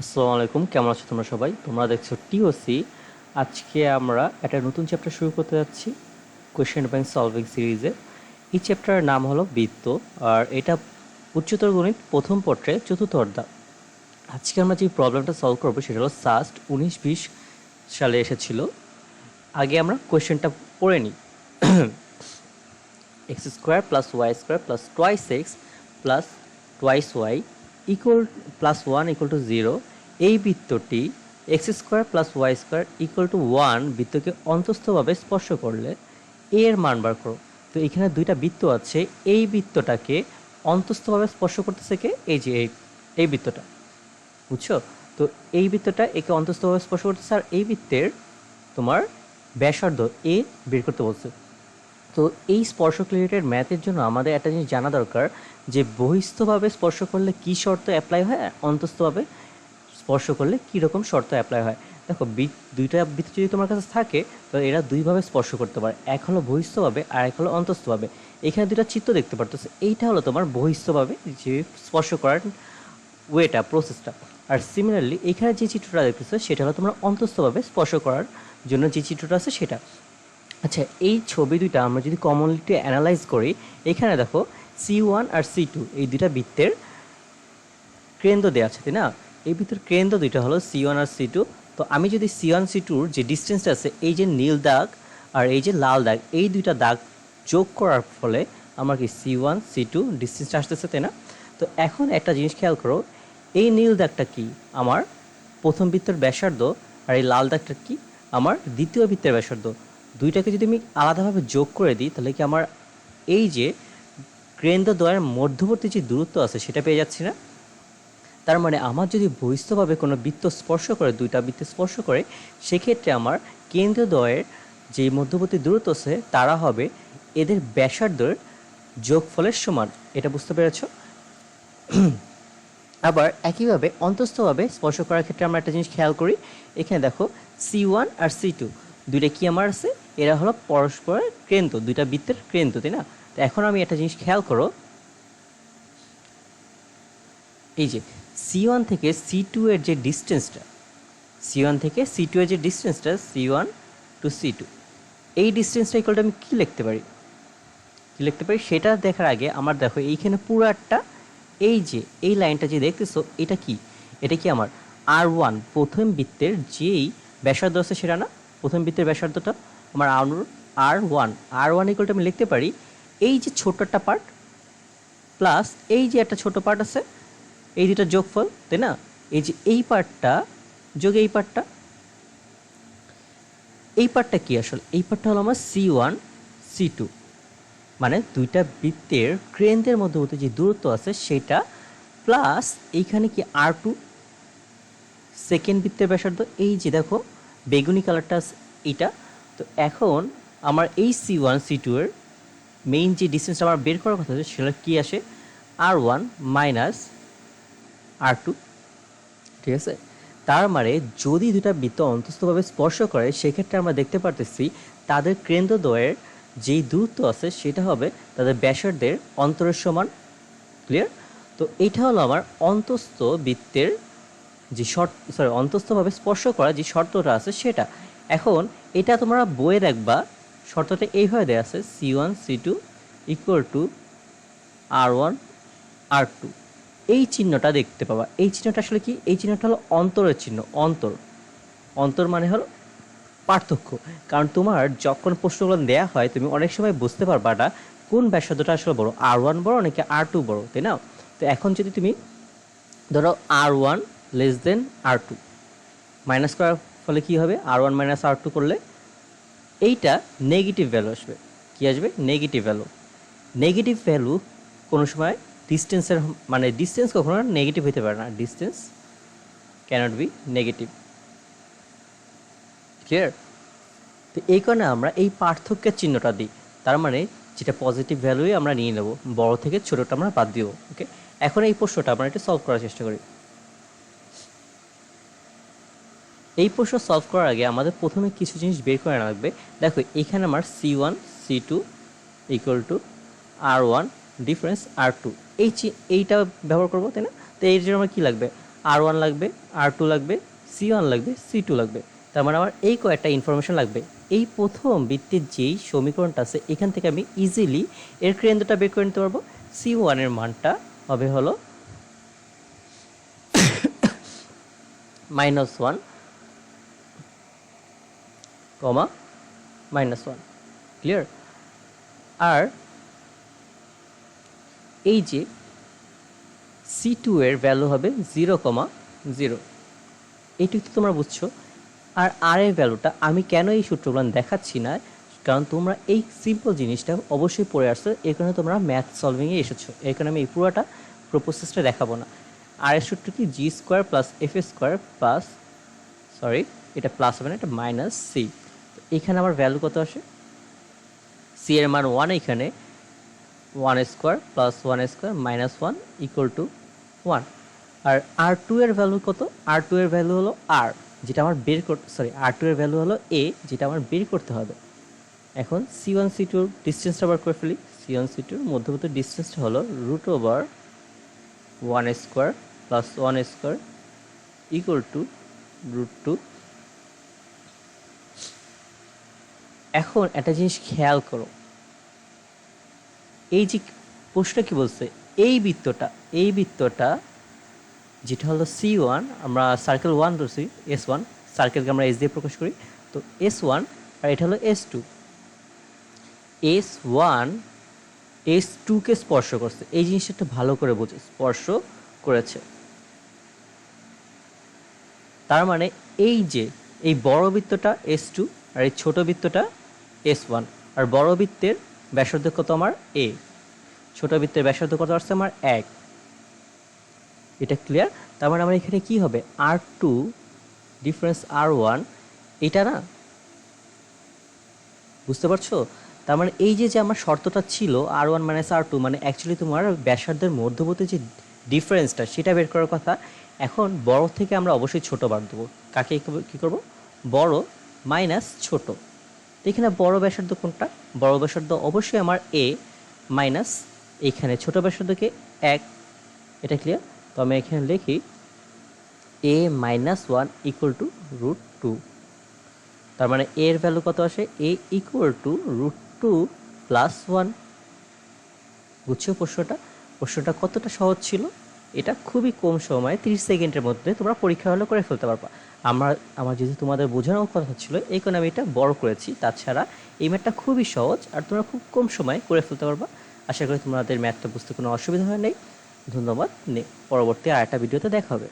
আসসালামু আলাইকুম, কেমন আছো তোমরা সবাই? তোমরা দেখছ টিওসি আজকে আমরা একটা নতুন চ্যাপ্টার শুরু করতে যাচ্ছি কোয়েশ্চেন ব্যাংক সলভিং সিরিজে এই চ্যাপ্টারের নাম হলো বৃত্ত, আর এটা উচ্চতর গণিত প্রথম পত্রে চতুর্থ অর্ধা। আজকে আমরা যে প্রবলেমটা সলভ করব সেটা হলো সাস্ট উনিশ বিশ সালে এসেছিল। আগে আমরা কোয়েশ্চেনটা পড়ে নিই। X square plus Y square plus twice X plus twice Y equal plus one equal to zero এই বৃত্তটি X square plus Y square equal to one বৃত্তকে অন্তস্থভাবে স্পর্শ করলে এ এর মান বার করো। তো এখানে দুইটা বৃত্ত আছে, এই বৃত্তটাকে অন্তস্থভাবে স্পর্শ করতেছে কে? এই যে এই এই বৃত্তটা। বুঝছ? তো এই বৃত্তটা একে অন্তস্থভাবে স্পর্শ করতেছে আর এই বৃত্তের তোমার ব্যাসার্ধ এ বের করতে বলছে। তো এই স্পর্শ রিলেটেড ম্যাথের জন্য আমাদের একটা জিনিস জানা দরকার যে বহিস্থভাবে স্পর্শ করলে কি শর্ত অ্যাপ্লাই হয় অন্তস্থভাবে স্পর্শ করলে কী রকম শর্ত অ্যাপ্লাই হয়? দেখো দুইটা বৃত্ত যদি তোমার কাছে থাকে, তো এরা দুইভাবে স্পর্শ করতে পারে। এক হলো বহিস্থভাবে, আর এক হলো অন্তস্থভাবে। এখানে দুইটা চিত্র দেখতে পারতেছে। এইটা হলো তোমার বহিস্থভাবে যে স্পর্শ করার ওয়েটা প্রসেসটা আর সিমিলারলি এখানে যে চিত্রটা দেখতেছো, সেটা হলো তোমরা অন্তস্থভাবে স্পর্শ করার জন্য যে চিত্রটা আছে সেটা। আচ্ছা এই ছবি দুইটা আমরা যদি কমনলিটি অ্যানালাইজ করি, এখানে দেখো সি ওয়ান আর সি টু এই দুইটা বৃত্তের কেন্দ্র দেওয়া আছে, তাই না? এই ভিতর কেন্দ্র দুইটা হলো সি ওয়ান আর সি টু তো আমি যদি সি ওয়ান সি টুর যে ডিস্টেন্সটা আছে, এই যে নীল দাগ আর এই যে লাল দাগ, এই দুইটা দাগ যোগ করার ফলে আমার কি সি ওয়ান সি টু ডিস্টেন্সটা আসতেছে, তাই না? তো এখন একটা জিনিস খেয়াল করো, এই নীল দাগটা কি আমার প্রথম বৃত্তের ব্যাসার্ধ আর এই লাল দাগটা কি আমার দ্বিতীয় বৃত্তের ব্যাসার্ধ? দুইটাকে যদি আমি আলাদাভাবে যোগ করে দিই, তাহলে কি আমার এই যে কেন্দ্র দ্বয়ের মধ্যবর্তী যে দূরত্ব আছে, সেটা পেয়ে যাচ্ছি না? তার মানে আমার যদি বহিস্থভাবে কোনো বৃত্ত স্পর্শ করে, দুইটা বৃত্ত স্পর্শ করে, সেক্ষেত্রে আমার কেন্দ্রদ্বয়ের যে মধ্যবর্তী দূরত্ব আছে, তারা হবে এদের ব্যাসার্ধের যোগফলের সমান। এটা বুঝতে পেরেছ? আবার একইভাবে অন্তস্থভাবে স্পর্শ করার ক্ষেত্রে আমরা একটা জিনিস খেয়াল করি। এখানে দেখো সি ওয়ান আর সি টু দুইটা কি আমার আছে? এরা হলো পরস্পরের কেন্দ্র, দুইটা বৃত্তের কেন্দ্র, তাই না? তো এখন আমি একটা জিনিস খেয়াল করো। এই যে সি ওয়ান থেকে সি টু এর যে ডিস্টেন্সটা সি ওয়ান থেকে সি টু এর যে ডিস্টেন্সটা C one two C two এই ডিস্টেন্সটা ইকুয়ালটা আমি কী লিখতে পারি? কী লিখতে পারি? সেটা দেখার আগে আমার দেখো এইখানে পুরো একটা এই যে, এই লাইনটা যে দেখতেছো, এটা কি? এটা কি আমার আর ওয়ান প্রথম বৃত্তের যেই ব্যাসার্ধ আছে সেটা না? প্রথম বৃত্তের ব্যাসার্ধটা? আমার আর আর ওয়ান আর ওয়ান ইকুয়ালটা আমি লিখতে পারি, এই যে ছোট একটা পার্ট প্লাস এই যে একটা ছোট পার্ট আছে, এই দুটা যোগফল, তাই না? এই যে এই পার্টটা যোগ এই পার্টটা এই পার্টটা কি আসলে? এই পার্টটা হলো আমার সি ওয়ান সি টু মানে দুইটা বৃত্তের কেন্দ্রের মধ্যবর্তী যে দূরত্ব আছে সেটা প্লাস এইখানে কি আর টু সেকেন্ড বৃত্তের ব্যাসার্ধ, এই যে দেখো, বেগুনি কালারটা আছে, এইটা তো এখন আমার এই সি ওয়ান সি টু এর মেইন যে ডিস্টেন্সটা আমার বের করার কথা আছে, সেটা কি আসে? R one minus R two ঠিক আছে? তার মানে যদি দুটা বৃত্ত অন্তস্থভাবে স্পর্শ করে, সেক্ষেত্রে আমরা দেখতে পারতেছি তাদের কেন্দ্রদ্বয়ের যেই দূরত্ব আছে, সেটা হবে তাদের ব্যাসার্ধের অন্তরের সমান ক্লিয়ার তো এটা হলো আমার অন্তস্থ বৃত্তের যে শর্ত সরি অন্তস্থভাবে স্পর্শ করা যে শর্তটা আছে, সেটা। এখন এটা তোমরা বইয়ে দেখবা, শর্তটা এইভাবে দেওয়া আছে C one C two equal to R one R two এই চিহ্নটা দেখতে পাবা। এই চিহ্নটা আসলে কি? এই চিহ্নটা হলো অন্তরের চিহ্ন, অন্তর। অন্তর মানে হলো পার্থক্য। কারণ তোমার যখন প্রশ্নগুলো দেওয়া হয়, তুমি অনেক সময় বুঝতে পারবা না কোন ব্যাসার্ধটা আসলে বড় আর ওয়ান বড় নাকি আর টু বড়, তাই না? তো এখন যদি তুমি ধরো R one less than R two minus করার ফলে কি হবে? R one minus R two করলে এইটা নেগেটিভ ভ্যালু আসবে। কি আসবে? নেগেটিভ ভ্যালু নেগেটিভ ভ্যালু কোনো সময় ডিস্টেন্সের মানে ডিস্টেন্স কখনো নেগেটিভ হতে পারে না। Distance cannot be negative clear তো এই কারণে আমরা এই পার্থক্যের চিহ্নটা দিই। তার মানে যেটা পজিটিভ ভ্যালুই আমরা নিয়ে নেব, বড় থেকে ছোটোটা আমরা বাদ দিব। ওকে এখন এই প্রশ্নটা আমরা একটু সলভ করার চেষ্টা করি। এই প্রশ্ন সলভ করার আগে আমাদের প্রথমে কিছু জিনিস বের করে আনা লাগবে। দেখো, এখানে আমার C one C two equal to R one difference R two এই এইটা ব্যবহার করব, তাই না? তো এর জন্য আমার কী লাগবে? আর ওয়ান লাগবে আর টু লাগবে সি ওয়ান লাগবে সি টু লাগবে। তার মানে আমার এই কয়েকটা ইনফরমেশন লাগবে। এই প্রথম বৃত্তের যেই সমীকরণটা আছে, এখান থেকে আমি ইজিলি এর কেন্দ্রটা বের করে নিতে পারব। সি ওয়ানের মানটা হবে হলো minus one comma, minus one. Clear আর এই যে সি টু এর ভ্যালু হবে জিরো কমা জিরো এইটুকু তো তোমরা বুঝছ। আর আর এর ভ্যালুটা আমি কেন এই সূত্রগুলো দেখাচ্ছি না? কারণ তোমরা এই সিম্পল জিনিসটা অবশ্যই পড়ে আসছো। কারণে তোমরা ম্যাথ সলভিংয়ে এসেছ। কারণে আমি এই পুরোটা প্রোসেসটা দেখাবো না। আর এর সূত্র কি? G square plus F square plus sorry এটা প্লাস হবে না, এটা মাইনাস সি এখানে আমার ভ্যালু কত আসে? সি এর মান ওয়ান এখানে one square plus one square minus one equal to one R R two এর ভ্যালু কত? আর টু এর ভ্যালু হলো আর যেটা আমার বের করতে সরি আর টু এর ভ্যালু হলো এ যেটা আমার বের করতে হবে। এখন সি ওয়ান সি টুর ডিস্টেন্সটা বার করে ফেলি। সি ওয়ান সি টুর মধ্যবর্তী ডিস্টেন্সটা হলো root over one square plus one square equal to root two এখন একটা জিনিস খেয়াল করো। এই যে প্রশ্ন কি বলছে? এই বৃত্তটা এই বৃত্তটা যেটা হলো সি ওয়ান আমরা সার্কেল ওয়ান ধরছি এস ওয়ান সার্কেলকে আমরা এস দিয়ে প্রকাশ করি। তো এস ওয়ান আর এটা হলো S two S one S টুকে স্পর্শ করছে। এই জিনিসটা একটু ভালো করে বোঝে, স্পর্শ করেছে। তার মানে এই যে এই বড় বৃত্তটা এস টু আর এই ছোট বৃত্তটা এস ওয়ান আর বড় বৃত্তের ব্যাসার্ধ কত আমার এ ছোট বৃত্তের ব্যাসার্ধ কত আসছে আমার এক। এটা ক্লিয়ার তার মানে আমার এখানে কি হবে? R two difference R one এটা না? বুঝতে পারছ? তার মানে এই যে যে আমার শর্তটা ছিল R one minus R two মানে অ্যাকচুয়ালি তোমার ব্যাসার্ধের মধ্যবর্তী যে ডিফারেন্সটা সেটা বের করার কথা, এখন বড় থেকে আমরা অবশ্যই ছোট বাদ দেবো। কাকে কী করব? বড় মাইনাস ছোট। তো এখানে বড় ব্যাসার্ধ কোনটা? বড় ব্যাসার্ধ অবশ্যই আমার এ মাইনাস এইখানে ছোট ব্যাসার্ধকে এক। এটা ক্লিয়ার তো আমি এখানে লিখি A minus one equal to root two তার মানে এর ভ্যালু কত আসে? A equal to root two plus one বুঝছ প্রশ্নটা? প্রশ্নটা কতটা সহজ ছিল? এটা খুবই কম সময়ে, তিরিশ সেকেন্ডের মধ্যে তোমরা পরীক্ষা হলে করে ফেলতে পারবা। আমার আমার যেহেতু তোমাদের বোঝানোর কথা হচ্ছিল এই কারণে আমি এটা বড় করেছি। তাছাড়া এই ম্যাথটা খুবই সহজ আর তোমরা খুব কম সময়ে করে ফেলতে পারবা। আশা করি তোমাদের ম্যাথটা বুঝতে কোনো অসুবিধা হয় নেই। ধন্যবাদ। পরবর্তী পরবর্তী আরেকটা ভিডিওতে দেখা হবে।